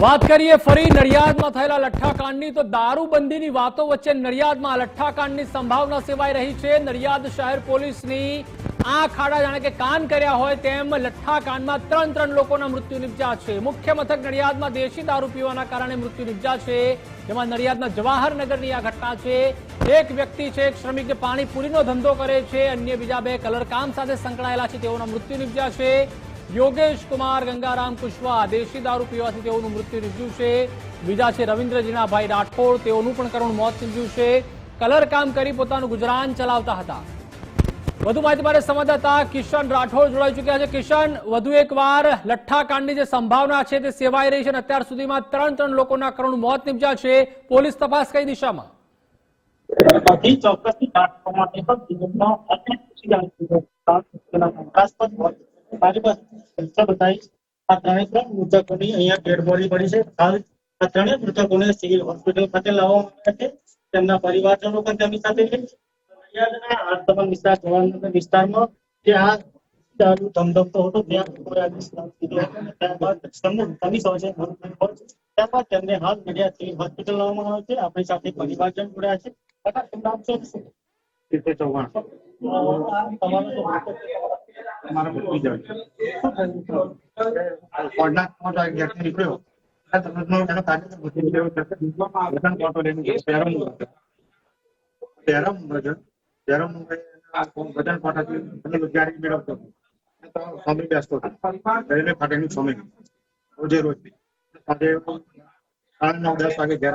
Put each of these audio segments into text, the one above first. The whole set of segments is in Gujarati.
વાત કરીએ ફરી નડિયાદમાં થયેલા લઠ્ઠાકાંડની, તો દારૂબંધીની વાતો વચ્ચે નડિયાદમાં લઠ્ઠાકાંડની સંભાવના સેવાઈ રહી છે. નડિયાદ શહેર પોલીસની આ ખાડા જાણે કે કાન કર્યા હોય તેમ લઠ્ઠાકાંડમાં ત્રણ ત્રણ લોકોના મૃત્યુ નિપજ્યા છે. મુખ્ય મથક નડિયાદમાં દેશી દારૂ પીવાના કારણે મૃત્યુ નિપજ્યા છે. જેમાં નડિયાદના જવાહરનગરની આ ઘટના છે. એક વ્યક્તિ છે, એક શ્રમિક જે પાણીપુરીનો ધંધો કરે છે. અન્ય બીજા બે કલરકામ સાથે સંકળાયેલા છે. તેઓના મૃત્યુ નિપજ્યા છે. યોગેશ કુમાર, ગંગારામ કુશવા દેશી દારૂ પીવાથી તેઓનું મૃત્યુ નીપજ્યું છે. બીજા છે રવિન્દ્ર જીનાભાઈ રાઠોડ, તેઓનું પણ કરુણ મોત નીપજ્યું છે. કલર કામ કરી પોતાનું ગુજરાન ચલાવતા હતા. વધુ માહિતી માટે સંવાદદાતા કિશન રાઠોડ જોડાઈ ચુક્યા છે. કિશન, વધુ એકવાર લઠ્ઠાકાંડની જે સંભાવના છે તે સેવાઈ રહી છે અને અત્યાર સુધીમાં ત્રણ ત્રણ લોકોના કરુણ મોત નીપજ્યા છે. પોલીસ તપાસ કઈ દિશામાં? બધી ચોક્કસથી રાખવા માટે પણ જીવનમાં અનેક સિદ્ધાંતો તેના શંકાસ્પદ હોય. મારી પાસે સંસ્થા આ ત્રણે ત્રણ મૃતકોની અહીંયા ડેડ બોડી પડી છે. હાલ આ ત્રણેય મૃતકોને સિવિલ હોસ્પિટલ ખાતે લાવવામાં આવ્યા છે. તેમના પરિવારજનો પણ તેમની સાથે છે. નડિયાદના આર્તમન વિસ્તાર જવાહરનગર વિસ્તારમાં જે આ દારૂ ધમધમતો હતો ત્યાં લોકોએ ત્યારબાદ તેમને તમી સૌજે છે. ત્યારબાદ તેમને હાલ નડિયાદ સિવિલ હોસ્પિટલ લાવવામાં આવે છે. આપણી સાથે પરિવારજન જોડાયા છે. કાકા, શું નામ છે ચૌહાણ. તમારું સ્વામી બેસતો હતો. રેલવે ફાટેની સ્વામી રોજે રોજ. સાંજે નવ દસ વાગે ઘેર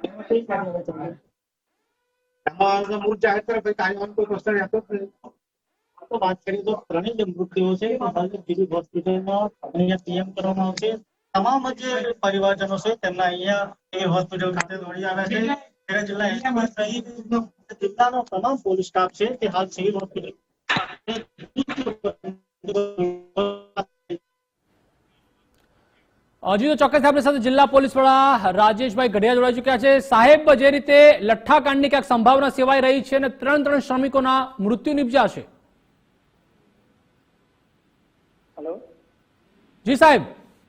છે. એમાં કઈ કાર્યવાહી ચાલે છે? એમાં મૃત જાહેર કરે પછી કાયદાનો કોઈ પ્રશ્ન રહેતો જ નથી આ તો વાત કરીએ તો ત્રણેય જે મૃત્યુઓ છે તે હાલ સિવિલ હોસ્પિટલમાં અહીંયા પીએમ કરવામાં આવશે તમામ જે પરિવારજનો છે તેમના અહીંયા સિવિલ હોસ્પિટલ ખાતે દોડી આવ્યા છે ત્યારે જિલ્લા એસપી સહિત જિલ્લાનો તમામ પોલીસ સ્ટાફ છે તે હાલ સિવિલ હોસ્પિટલ હજી તો ચોક્કસ આપણી સાથે જિલ્લા પોલીસ વડા રાજેશભાઈ ગઢિયા જોડાઈ ચુક્યા છે. સાહેબ જે રીતે લઠ્ઠાકાંડની ક્યાંક સંભાવના સેવાઈ રહી છે અને ત્રણ ત્રણ શ્રમિકોના મૃત્યુ નિપજ્યા છે. હેલો જી સાહેબ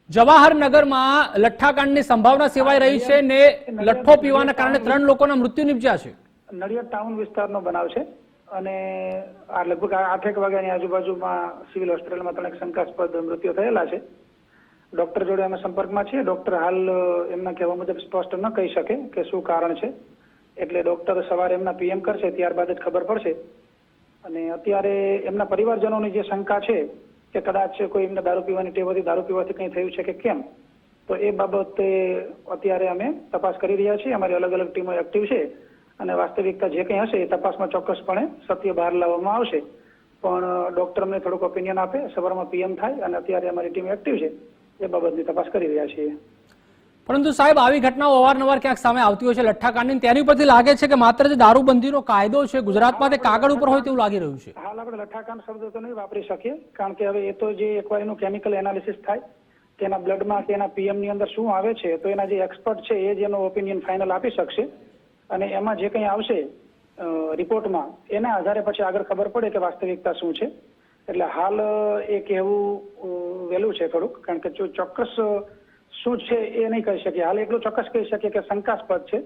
જવાહરનગરમાં લઠ્ઠાકાંડની સંભાવના સેવાઈ રહી છે ને લઠ્ઠો પીવાના કારણે ત્રણ લોકોના મૃત્યુ નિપજ્યા છે. નડિયાદ ટાઉન વિસ્તારનો બનાવ છે અને આ લગભગ આઠેક વાગ્યાની આજુબાજુમાં સિવિલ હોસ્પિટલમાં ત્રણેક શંકાસ્પદ મૃત્યુ થયેલા છે. ડોક્ટર જોડે અમે સંપર્કમાં છીએ. ડોક્ટર હાલ એમના કહેવા મુજબ સ્પષ્ટ ન કહી શકે કે શું કારણ છે. એટલે ડોક્ટર સવારે એમના પીએમ કરશે, ત્યારબાદ જ ખબર પડશે. અને અત્યારે એમના પરિવારજનોની જે શંકા છે કે કદાચ કોઈ એમને દારૂ પીવાની ટેવ હતી, દારૂ પીવાથી કંઈ થયું છે કે કેમ? તો એ બાબતે અત્યારે અમે તપાસ કરી રહ્યા છીએ. અમારી અલગ અલગ ટીમો એક્ટિવ છે અને વાસ્તવિકતા જે કંઈ હશે એ તપાસમાં ચોક્કસપણે સત્ય બહાર લાવવામાં આવશે. પણ ડોક્ટર અમને થોડુંક ઓપિનિયન આપે. સવારમાં પીએમ થાય અને અત્યારે અમારી ટીમ એક્ટિવ છે. એ બાબતની તપાસ કરી રહ્યા છીએ. પરંતુ સાહેબ આવી ઘટનાઓ અવારનવાર ક્યાંક સામે આવતી હોય છે. લઠ્ઠાકાંડની તેની ઉપરથી લાગે છે કે માત્ર જે દારૂબંધીનો કાયદો છે ગુજરાતમાં તે કાગળ ઉપર હોય તેવું લાગી રહ્યું છે. હાલ આપણે લઠ્ઠાકાંડ શબ્દ તો નહીં વાપરી શકીએ કારણ કે હવે એ તો જે એકવાર એનું કેમિકલ એનાલિસિસ થાય તેના બ્લડમાં કે એના પીએમની અંદર શું આવે છે તો એના જે એક્સપર્ટ છે એ જ એનો ઓપિનિયન ફાઇનલ આપી શકશે. અને એમાં જે કંઈ આવશે રિપોર્ટમાં એના આધારે પછી આગળ ખબર પડે કે વાસ્તવિકતા શું છે. એટલે હાલ એ કહેવું વહેલું છે થોડુંક, કારણ કે જો ચોક્કસ શું છે એ નહીં કહી શકીએ. હાલ એટલું ચોક્કસ કહી શકીએ કે શંકાસ્પદ છે,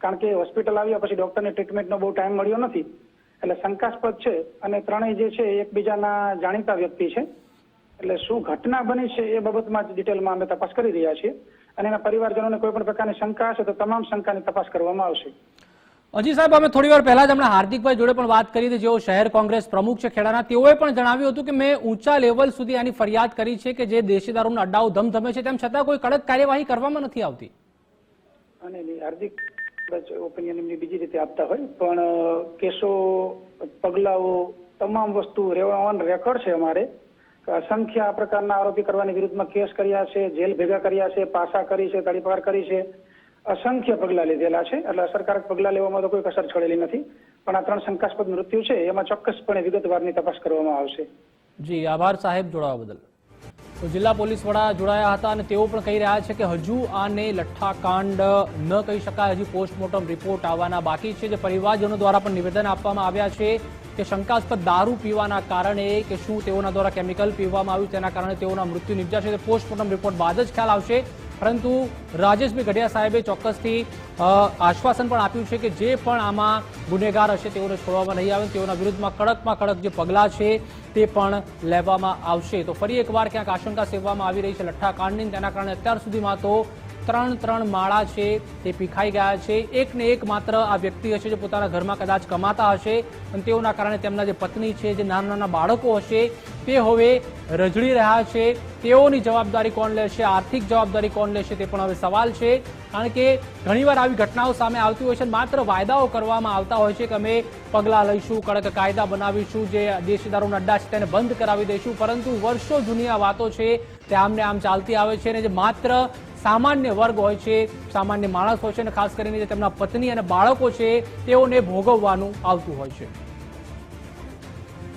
કારણ કે હોસ્પિટલ આવ્યા પછી ડોક્ટરને ટ્રીટમેન્ટનો બહુ ટાઈમ મળ્યો નથી. એટલે શંકાસ્પદ છે અને ત્રણેય જે છે એકબીજાના જાણીતા વ્યક્તિ છે. એટલે શું ઘટના બની છે એ બાબતમાં જ ડિટેલમાં અમે તપાસ કરી રહ્યા છીએ. અને એના પરિવારજનોને કોઈ પણ પ્રકારની શંકા હશે તો તમામ શંકાની તપાસ કરવામાં આવશે. હજી સાહેબ, અમે થોડી વાર પહેલા જ હમણાં હાર્દિકભાઈ જોડે પણ વાત કરી હતી. જેઓ શહેર કોંગ્રેસ પ્રમુખ છે ખેડાના, તેઓએ પણ જણાવ્યું હતું કે મેં ઊંચા લેવલ સુધી આની ફરિયાદ કરી છે કે જે દેશી દારૂના અડ્ડાઓ ધમધમે છે. તેમ છતાં કોઈ કડક કાર્યવાહી કરવામાં નથી આવતી. અને હાર્દિક ઓપિનિયન એમની બીજી રીતે આપતા હોય. પણ કેસો, પગલાઓ, તમામ વસ્તુ ઓન રેકોર્ડ છે અમારે. અસંખ્ય આ પ્રકારના આરોપી કરવાની વિરુદ્ધમાં કેસ કર્યા છે, જેલ ભેગા કર્યા છે, પાસા કરી છે, તડીપાર કરી છે. અસંખ્ય પગલાં લીધેલા છે. એટલે અસરકારક પગલાં લેવામાં તો કોઈ કસર છોડેલી નથી. પણ આ ત્રણ શંકાસ્પદ મૃત્યુ છે, એમાં ચોક્કસપણે વિગતવારની તપાસ કરવામાં આવશે. જી, આભાર સાહેબ જોડાવા બદલ. તો જિલ્લા પોલીસ વડા જોડાયા હતા અને તેઓ પણ કહી રહ્યા છે કે હજુ આને લઠ્ઠાકાંડ ન કહી શકાય. હજી પોસ્ટમોર્ટમ રિપોર્ટ આવવાના બાકી છે. જે પરિવારજનો દ્વારા પણ નિવેદન આપવામાં આવ્યા છે કે શંકાસ્પદ દારૂ પીવાના કારણે કે શું તેઓના દ્વારા કેમિકલ પીવામાં આવ્યું તેના કારણે તેઓના મૃત્યુ નિપજ્યા છે. પોસ્ટમોર્ટમ રિપોર્ટ બાદ જ ખ્યાલ આવશે. પરંતુ રાજેશભાઈ ગઢિયા સાહેબે ચોક્કસથી આશ્વાસન પણ આપ્યું છે કે જે પણ આમાં ગુનેગાર હશે તેઓને છોડવામાં નહીં આવે તેઓના વિરુદ્ધમાં કડકમાં કડક જે પગલાં છે તે પણ લેવામાં આવશે. તો ફરી એકવાર ક્યાંક આશંકા સેવવામાં આવી રહી છે લઠ્ઠાકાંડની તેના કારણે અત્યાર સુધીમાં તો ત્રણ ત્રણ માળા છે, તે પીખાઈ ગયા છે. એક ને એક માત્ર આ વ્યક્તિ હશે જે પોતાના ઘરમાં કદાચ કમાતા હશે અને તેઓના કારણે તેમના જે પત્ની છે, જે નાના નાના બાળકો હશે, તે હવે રજડી રહ્યા છે. તેઓની જવાબદારી કોણ લેશે? આર્થિક જવાબદારી કોણ લેશે તે પણ હવે સવાલ છે. કારણ કે ઘણીવાર આવી ઘટનાઓ સામે આવતી હોય છે માત્ર વાયદાઓ કરવામાં આવતા હોય છે કે અમે પગલાં લઈશું, કડક કાયદા બનાવીશું, જે દેશી દારૂના અડ્ડા છે તેને બંધ કરાવી દઈશું. પરંતુ વર્ષો જૂની આ વાતો છે, તે આમને આમ ચાલતી આવે છે અને જે માત્ર સામાન્ય વર્ગ હોય છે, સામાન્ય માણસ હોય છે અને ખાસ કરીને તેમના પત્ની અને બાળકો છે, તેઓને ભોગવવાનું આવતું હોય છે.